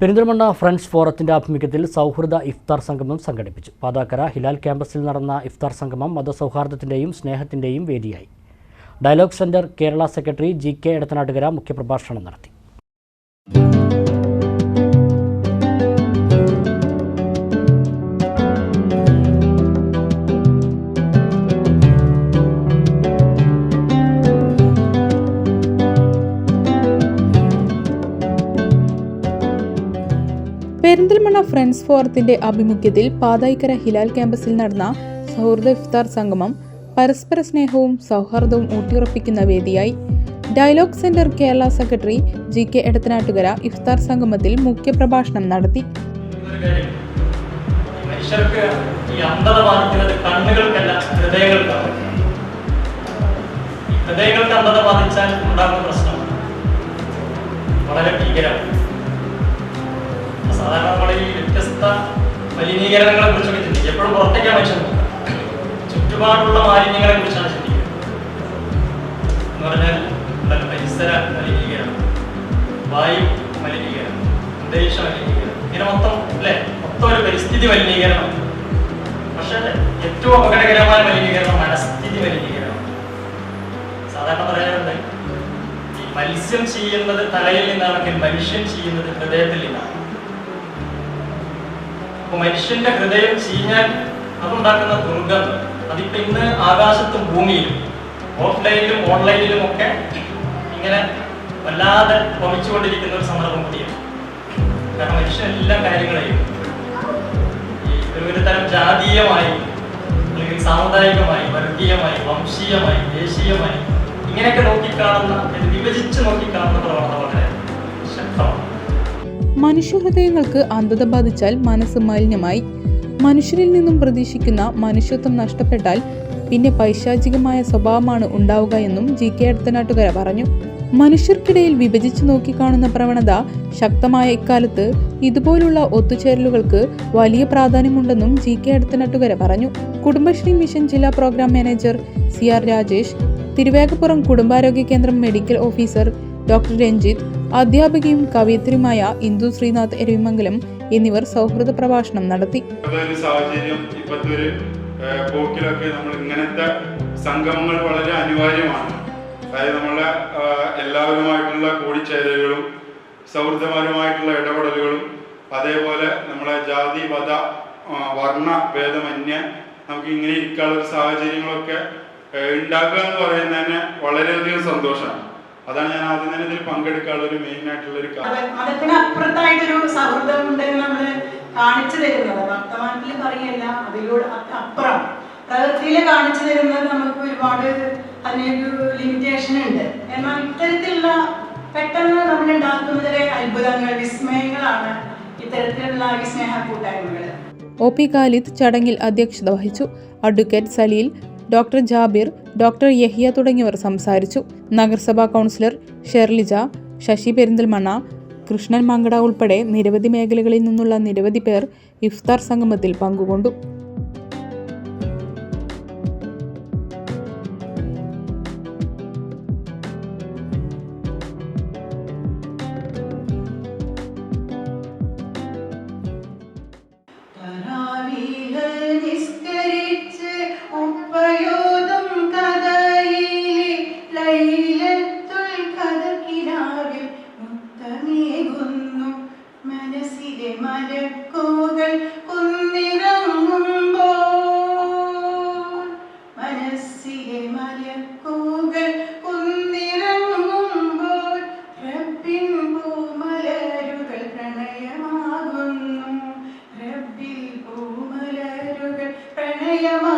Perinthalmanna friends ഫോറത്തിന്റെ ആഭിമുഖ്യത്തിൽ സൗഹൃദ ഇഫ്താർ സംഗമം സംഘടിപ്പിച്ചു. പാതാക്കര ഹിലാൽ ക്യാമ്പസിൽ നടന്ന ഇഫ്താർ സംഗമം മതസൗഹാർദ്ദത്തിന്റെയും സ്നേഹത്തിന്റെയും വേദിയായി. Dialogue centre Kerala secretary G K മുഖ്യപ്രഭാഷണം നടത്തി. പെരിന്തൽമണ്ണ ഫ്രണ്ട്സ് ഫോറത്തിന്റെ ആഭിമുഖ്യത്തിൽ പാതായിക്കര ഹിലാൽ ക്യാമ്പസിൽ നടന്ന സൗഹൃദ ഇഫ്താർ സംഗമം പരസ്പര സ്നേഹവും സൗഹാർദ്ദവും ഊട്ടിയുറപ്പിക്കുന്ന വേദിയായി dialogue centre Kerala secretary G K Edathanattukara Iftar സംഗമത്തിൽ മുഖ്യപ്രഭാഷണം നടത്തി. ഈ കണ്ണുകൾക്കല്ല ഹൃദയങ്ങൾക്കാണ്. ഹൃദയങ്ങൾക്ക് അന്ധത ബാധിച്ചാൽ ഉണ്ടാകുന്ന പ്രശ്നം വളരെ ഭീകരമാണ്. സാധാരണ നമ്മൾ വ്യത്യസ്ത മലിനീകരണങ്ങളെ കുറിച്ചൊക്കെ ചിന്തിക്കുക. എപ്പോഴും പുറത്തേക്കാണ് മനുഷ്യൻ ചുറ്റുപാടുള്ള മാലിന്യങ്ങളെ കുറിച്ചാണ് ചിന്തിക്കുക. എന്ന് പറഞ്ഞാൽ പരിസര മലിനീകരണം വായു മലിനീകരണം അന്തരീക്ഷ മലിനീകരണം. ഇങ്ങനെ മൊത്തം അല്ലേ? മൊത്തം ഒരു പരിസ്ഥിതി മലിനീകരണം. പക്ഷെ ഏറ്റവും അപകടകരമായ മലിനീകരണം മനസ്ഥിതി മലിനീകരണം. സാധാരണ പറയാറുണ്ട് ഈ മത്സ്യം ചെയ്യുന്നത് തലയിൽ നിന്നാണെങ്കിൽ മനുഷ്യൻ ചെയ്യുന്നത് ഹൃദയത്തിൽ നിന്നാണ്. അപ്പൊ മനുഷ്യന്റെ ഹൃദയം ചീഞ്ഞാൽ അതുണ്ടാക്കുന്ന ദുർഗന്ധം അതിപ്പോ ഇന്ന് ആകാശത്തും ഭൂമിയിലും ഓഫ്ലൈനിലും ഓൺലൈനിലും ഒക്കെ ഇങ്ങനെ വല്ലാതെ ഭവിച്ചുകൊണ്ടിരിക്കുന്ന ഒരു സന്ദർഭം കൂടിയാണ്. കാരണം മനുഷ്യൻ എല്ലാ കാര്യങ്ങളെയും ഈ ഒരു തരം ജാതീയമായി അല്ലെങ്കിൽ സാമുദായികമായി വർഗീയമായി വംശീയമായി ദേശീയമായി ഇങ്ങനെയൊക്കെ നോക്കിക്കാണുന്ന വിഭജിച്ച് നോക്കിക്കാണുന്ന പ്രവണത വളരെ മനുഷ്യഹൃദയങ്ങൾക്ക് അന്ധത ബാധിച്ചാൽ മനസ്സ് മാലിന്യമായി മനുഷ്യരിൽ നിന്നും പ്രതീക്ഷിക്കുന്ന മനുഷ്യത്വം നഷ്ടപ്പെട്ടാൽ പിന്നെ പൈശാചികമായ സ്വഭാവമാണ് ഉണ്ടാവുക എന്നും ജി കെ അടുത്തനാട്ടുകര പറഞ്ഞു. മനുഷ്യർക്കിടയിൽ വിഭജിച്ചു നോക്കിക്കാണുന്ന പ്രവണത ശക്തമായ ഇക്കാലത്ത് ഇതുപോലുള്ള ഒത്തുചേരലുകൾക്ക് വലിയ പ്രാധാന്യമുണ്ടെന്നും ജി കെ അടുത്തനാട്ടുകര പറഞ്ഞു. കുടുംബശ്രീ മിഷൻ ജില്ലാ programme manager C R Rajesh Thiruvegappuram കുടുംബാരോഗ്യ കേന്ദ്രം മെഡിക്കൽ ഓഫീസർ ഡോക്ടർ രഞ്ജിത്ത് അധ്യാപികയും കവയിത്രിയുമായ ഇന്ദു ശ്രീനാഥ് എരുവിമംഗലം എന്നിവർ സൗഹൃദ പ്രഭാഷണം നടത്തി. പോക്കിലൊക്കെ നമ്മൾ ഇങ്ങനത്തെ സംഗമങ്ങൾ വളരെ അനിവാര്യമാണ്. അതായത് നമ്മളെ എല്ലാവരുമായിട്ടുള്ള കൂടിച്ചേരലുകളും സൗഹൃദപരമായിട്ടുള്ള ഇടപെടലുകളും അതേപോലെ നമ്മളെ ജാതി മത വർണ ഭേദമന്യ നമുക്ക് ഇങ്ങനെ ഇരിക്കാനുള്ള സാഹചര്യങ്ങളൊക്കെ ഉണ്ടാക്കുക എന്ന് പറയുന്നത് തന്നെ വളരെയധികം സന്തോഷമാണ്. അതാണ് ഞാൻ ആദ്യം തന്നെ ഇതിൽ പങ്കെടുക്കാനുള്ള ഒരു മെയിൻ ആയിട്ടുള്ള ഒരു കാര്യം. അപ്പുറത്തായിട്ടൊരു സൗഹൃദം ഉണ്ടെന്ന് നമ്മൾ കാണിച്ചു തരുന്നത്. വർത്തമാനത്തിൽ പറയല്ല അതിലൂടെ അപ്പുറം. പ്രവൃത്തിയിൽ കാണിച്ചു തരുന്നത് നമുക്ക് ഒരുപാട് അതിനൊരു ലിമിറ്റേഷൻ ഉണ്ട്. എന്നാൽ ഇത്തരത്തിലുള്ള പെട്ടെന്ന് നമ്മൾ ഉണ്ടാക്കുന്നതിലെ അത്ഭുതങ്ങൾ വിസ്മയങ്ങളാണ് ഇത്തരത്തിലുള്ള ഈ സ്നേഹ കൂട്ടായ്മകൾ ഒ പി ഖാലിദ് ചടങ്ങിൽ അധ്യക്ഷത വഹിച്ചു. Advocate Saleel doctor Jabir doctor Yahiya തുടങ്ങിയവർ സംസാരിച്ചു. നഗരസഭാ കൗൺസിലർ ഷെർലിജ ശശി പെരിന്തൽമണ്ണ കൃഷ്ണൻ മങ്കട ഉൾപ്പെടെ നിരവധി മേഖലകളിൽ നിന്നുള്ള നിരവധി പേർ ഇഫ്താർ സംഗമത്തിൽ പങ്കുകൊണ്ടു. തറാവീഹ് பிரியமா